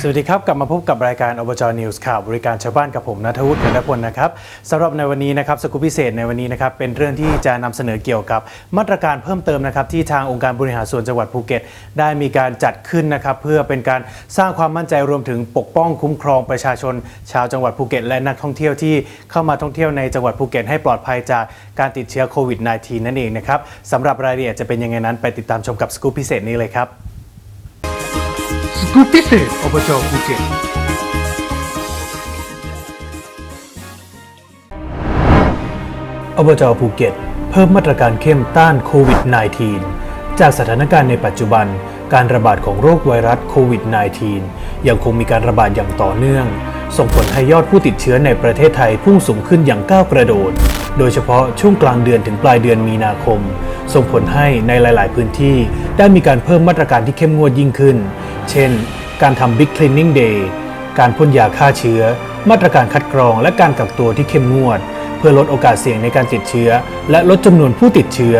สวัสดีครับ กลับมาพบกับรายการอบจนิวส์ข่าวบริการชาวบ้านกับผมนัทวุฒิกันพลนะครับสำหรับในวันนี้นะครับสกูปพิเศษในวันนี้นะครับเป็นเรื่องที่จะนำเสนอเกี่ยวกับมาตรการเพิ่มเติมนะครับที่ทางองค์การบริหารส่วนจังหวัดภูเก็ต ได้มีการจัดขึ้นนะครับเพื่อเป็นการสร้างความมั่นใจรวมถึงปกป้องคุ้มครองประชาชน ชาวจังหวัดภูเก็ต และนักท่องเที่ยวที่เข้ามาท่องเที่ยวในจังหวัดภูเก็ตให้ปลอดภัยจากการติดเชื้อโควิด -19 นั่นเองนะครับสำหรับรายละเอียดจะเป็นยังไงนั้นไปติดตามชมกับสกูปพิเศษนี้เลยครับ กูปพิเศษอบจภูเก็ตอบจภูเก็ต เพิ่มมาตรการเข้มต้านโควิด -19 จากสถานการณ์ในปัจจุบัน การระบาดของโรคไวรัสโควิด -19 ยังคงมีการระบาดอย่างต่อเนื่อง ส่งผลให้ยอดผู้ติดเชื้อในประเทศไทยพุ่งสูงขึ้นอย่างก้าวกระโดด โดยเฉพาะช่วงกลางเดือนถึงปลายเดือนมีนาคม ส่งผลให้ในหลาย ๆ พื้นที่ ได้มีการเพิ่มมาตรการที่เข้มงวดยิ่งขึ้น เช่น การทำ Big Cleaning Day การพ่นยาฆ่าเชื้อ มาตรการคัดกรอง และการกักตัวที่เข้มงวด เพื่อลดโอกาสเสี่ยงในการติดเชื้อ และลดจำนวนผู้ติดเชื้อ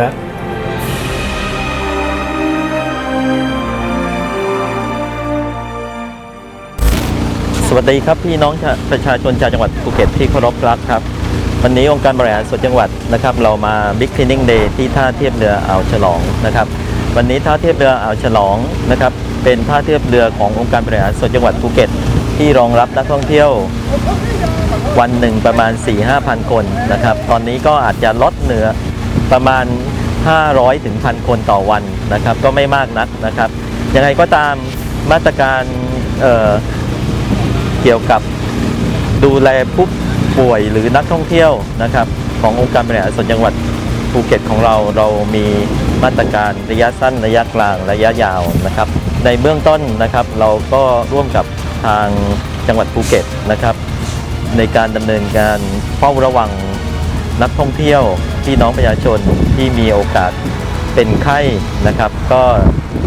สวัสดีครับพี่น้องประชาชนชาวจังหวัดภูเก็ตที่เคารพรักครับ วันนี้องค์การบริหารส่วนจังหวัดนะครับ เรามา Big Cleaning Day ที่ท่าเทียบเรืออ่าวฉลองนะครับ วันนี้ท่าเทียบเรืออ่าวฉลองนะครับ เป็นท่าเทียบเรือขององค์การบริหารส่วนจังหวัดภูเก็ต ที่รองรับนักท่องเที่ยววันหนึ่งประมาณ 4 5 0 0 0 คนนะครับ ตอนนี้ก็อาจจะลดเหนือประมาณ 500ถึงพันคนต่อวันนะครับ ก็ไม่มากนักนะครับ ยังไงก็ตามมาตรการเเกี่ยวกับดูแลผู้ป่วยหรือนักท่องเที่ยวนะครับขององค์การบริหารส่วนจังหวัดภูเก็ตของเราเรามีมาตรการระยะสั้นระยะกลางระยะยาวนะครับ ในเบื้องต้นนะครับเราก็ร่วมกับทางจังหวัดภูเก็ตนะครับ ในการดำเนินการเฝ้าระวังนักท่องเที่ยวพี่น้องประชาชนที่มีโอกาสเป็นไข้นะครับ ก็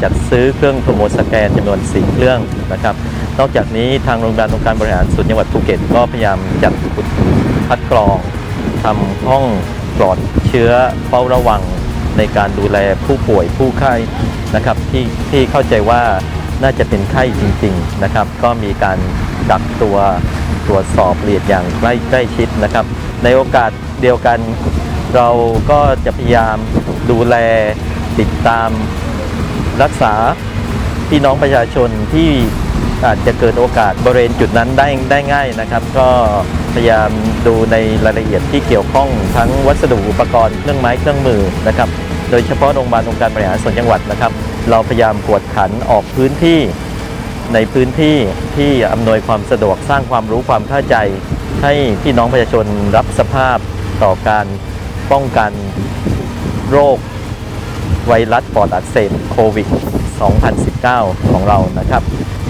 จัดซื้อเครื่องโทรโมสแกนจำนวน 4 เครื่องนะครับ นอกจากนี้ทางโรงพยาบาลองค์การบริหารส่วนจังหวัดภูเก็ต ก็พยายามจัดคัดกรองทำห้องปลอดเชื้อเฝ้าระวัง ในการดูแลผู้ป่วยผู้ไข้นะครับที่ที่เข้าใจว่าน่าจะเป็นไข้จริงๆนะครับ ก็มีการกักตัวตรวจสอบละเอียดอย่างใกล้ใกล้ชิดนะครับ ในโอกาสเดียวกันเราก็จะพยายามดูแลติดตามรักษาพี่น้องประชาชนที่อาจจะเกิดโอกาสบริเวณจุดนั้นได้ได้ง่ายนะครับ ก็พยายามดูในรายละเอียดที่เกี่ยวข้องทั้งวัสดุอุปกรณ์เครื่องไม้เครื่องมือนะครับ โดยเฉพาะโรงพยาบาลองค์การบริหารส่วนจังหวัดนะครับ เราพยายามกวดขันออกพื้นที่ในพื้นที่ที่อำนวยความสะดวกสร้างความรู้ความเข้าใจ ให้พี่น้องประชาชนรับสภาพต่อการป้องกันโรคไวรัสปอดอักเสบโควิด 2019 ของเรานะครับ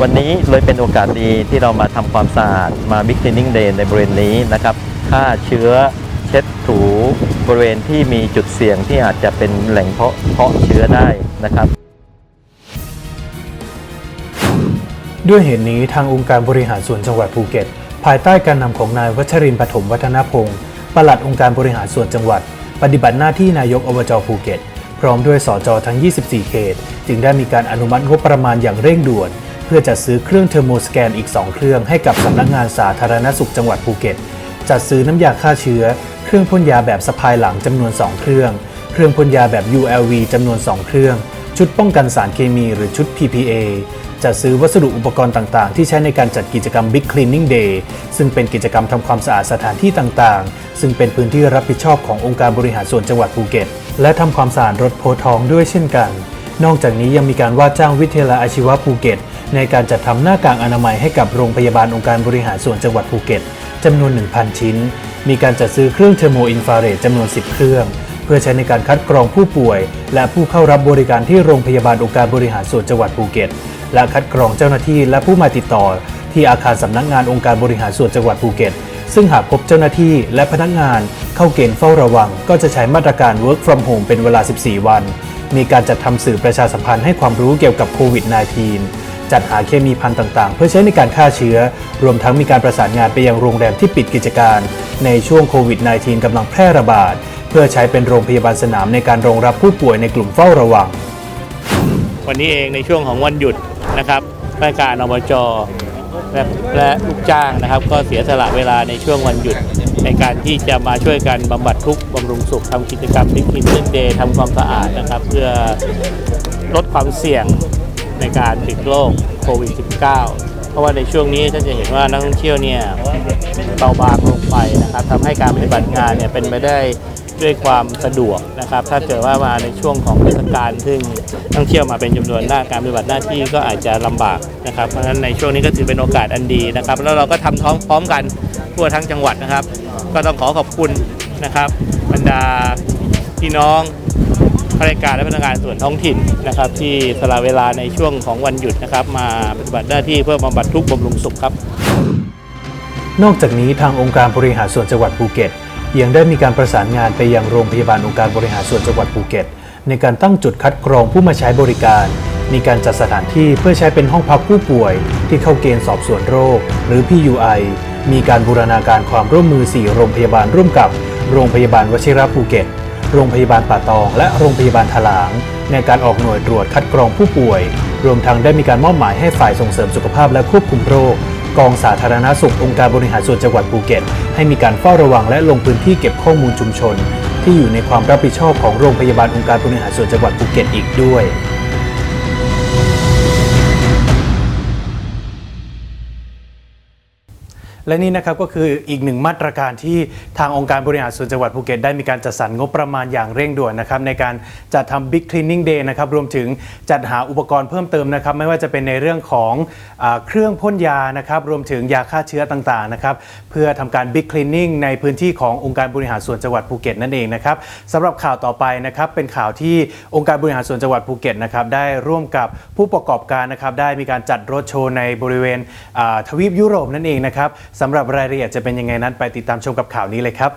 วันนี้เลยเป็นโอกาสดีที่เรามาทำความสะอาดมา Big Cleaning Day ในบริเวณนี้นะครับฆ่าเชื้อเช็ดถู บริเวณที่มีจุดเสี่ยงที่อาจจะเป็นแหล่งเพาะเพาะเชื้อได้นะครับ ด้วยเหตุนี้ทางองค์การบริหารส่วนจังหวัดภูเก็ต ภายใต้การนำของนายวัชรินทร์ปฐมวัฒนพงศ์ปลัดองค์การบริหารส่วนจังหวัด ปฏิบัติหน้าที่นายกอบจภูเก็ต พร้อมด้วยสจทั้ง 24 เขต จึงได้มีการอนุมัติงบประมาณอย่างเร่งด่วน เพื่อจัดซื้อเครื่องเทอร์โมสแกนอีก 2 เครื่องให้กับสำนักงานสาธารณสุขจังหวัดภูเก็ตจัดซื้อน้ำยาฆ่าเชื้อ เครื่องพ่นยาแบบสะพายหลังจำนวน 2 เครื่อง เครื่องพ่นยาแบบ ULV จำนวน 2 เครื่อง ชุดป้องกันสารเคมีหรือชุด PPA จัดซื้อวัสดุอุปกรณ์ต่างๆ ที่ใช้ในการจัดกิจกรรม Big Cleaning Day ซึ่งเป็นกิจกรรมทำความสะอาดสถานที่ต่างๆ ซึ่งเป็นพื้นที่รับผิดชอบขององค์การบริหารส่วนจังหวัดภูเก็ต และทำความสะอาดรถโพทองด้วยเช่นกัน นอกจากนี้ยังมีการว่าจ้างวิทยาลัยอาชีวะภูเก็ต ในการจัดทำหน้ากากอนามัยให้กับโรงพยาบาลองค์การบริหารส่วนจังหวัดภูเก็ตจำนวน 1,000 ชิ้น มีการจัดซื้อเครื่องเทอร์โมอินฟราเรดจำนวน 10 เครื่อง เพื่อใช้ในการคัดกรองผู้ป่วย และผู้เข้ารับบริการที่โรงพยาบาลองค์การบริหารส่วนจังหวัดภูเก็ต และคัดกรองเจ้าหน้าที่และผู้มาติดต่อ ที่อาคารสำนักงานองค์การบริหารส่วนจังหวัดภูเก็ต ซึ่งหากพบเจ้าหน้าที่และพนักงาน เข้าเกณฑ์เฝ้าระวัง ก็จะใช้มาตรการ work from home เป็นเวลา 14 วัน มีการจัดทำสื่อประชาสัมพันธ์ให้ความรู้เกี่ยวกับโควิด -19 จัดหาเคมีพันธุ์ต่างๆ เพื่อใช้ในการฆ่าเชื้อ รวมทั้งมีการประสานงานไปยังโรงแรมที่ปิดกิจการ ในช่วงโควิด -19 กำลังแพร่ระบาด เพื่อใช้เป็นโรงพยาบาลสนามในการรองรับผู้ป่วยในกลุ่มเฝ้าระวัง วันนี้เองในช่วงของวันหยุดนะครับราชการอบจและและลูกจ้างนะครับ ก็เสียสละเวลาในช่วงวันหยุด ในการที่จะมาช่วยกันบำบัดทุกข์บำรุงสุขทำกิจกรรมบิ๊กคินเดย์ทำความสะอาดนะครับ เพื่อลดความเสี่ยง ในการติดโรคโควิด -19 เพราะว่าในช่วงนี้ท่านจะเห็นว่านักท่องเที่ยวเนี่ยเบาบางลงไปนะครับทำให้การปฏิบัติงานเนี่ยเป็นไปได้ด้วยความสะดวกนะครับ ถ้าเกิดว่ามาในช่วงของเทศกาลซึ่งนักท่องเที่ยวมาเป็นจำนวนมาการปฏิบัติหน้าที่ก็อาจจะลำบากนะครับ เพราะฉะนั้นในช่วงนี้ก็ถือเป็นโอกาสอันดีนะครับ แล้วเราก็ทำพร้อมพร้อมกันทั่วทั้งจังหวัดนะครับ ก็ต้องขอขอบคุณนะครับ บรรดาพี่น้อง ข้าราชการและพนักงานส่วนท้องถิ่นนะครับที่สละเวลาในช่วงของวันหยุดนะครับ มาปฏิบัติหน้าที่เพื่อบำบัดทุกข์บำรุงสุขครับ นอกจากนี้ทางองค์การบริหารส่วนจังหวัดภูเก็ต ยังได้มีการประสานงานไปยังโรงพยาบาลองค์การบริหารส่วนจังหวัดภูเก็ต ในการตั้งจุดคัดกรองผู้มาใช้บริการ มีการจัดสถานที่เพื่อใช้เป็นห้องพักผู้ป่วย ที่เข้าเกณฑ์สอบสวนโรค หรือ PUI มีการบูรณาการความร่วมมือ 4 โรงพยาบาลร่วมกับ โรงพยาบาลวชิระภูเก็ต โรงพยาบาลป่าตอง และโรงพยาบาลถลาง ในการออกหน่วยตรวจคัดกรองผู้ป่วย รวมทั้งได้มีการมอบหมายให้ฝ่ายส่งเสริมสุขภาพและควบคุมโรค กองสาธารณสุของค์การบริหารส่วนจังหวัดภูเก็ต ให้มีการเฝ้าระวังและลงพื้นที่เก็บข้อมูลชุมชน ที่อยู่ในความรับผิดชอบของโรงพยาบาลองค์การบริหารส่วนจังหวัดภูเก็ตอีกด้วย และนี่นะครับก็คืออีกหนึ่งมาตรการที่ทางองค์การบริหารส่วนจังหวัดภูเก็ตได้มีการจัดสรรงบประมาณอย่างเร่งด่วนนะครับในการจัดทำ Big Cleaning Day นะครับรวมถึงจัดหาอุปกรณ์เพิ่มเติมนะครับไม่ว่าจะเป็นในเรื่องของอเครื่องพ่นยานะครับรวมถึงยาฆ่าเชื้อต่างๆนะครับเพื่อทำการ Big Cleaning ในพื้นที่ขององค์การบริหารส่วนจังหวัดภูเก็ตนั่นเองนะครับสำหรับข่าวต่อไปนะครับเป็นข่าวที่องค์การบริหารส่วนจังหวัดภูเก็ตนะครับได้ร่วมกับผู้ประกอบการนะครับได้มีการจัดรถโชว์ในบริเวณทวีปยุโรปนั่นเองนะครับสำหรับรายละเอียดจะเป็นยังไงนั้นไปติดตามชมกับข่าวนี้เลยครับ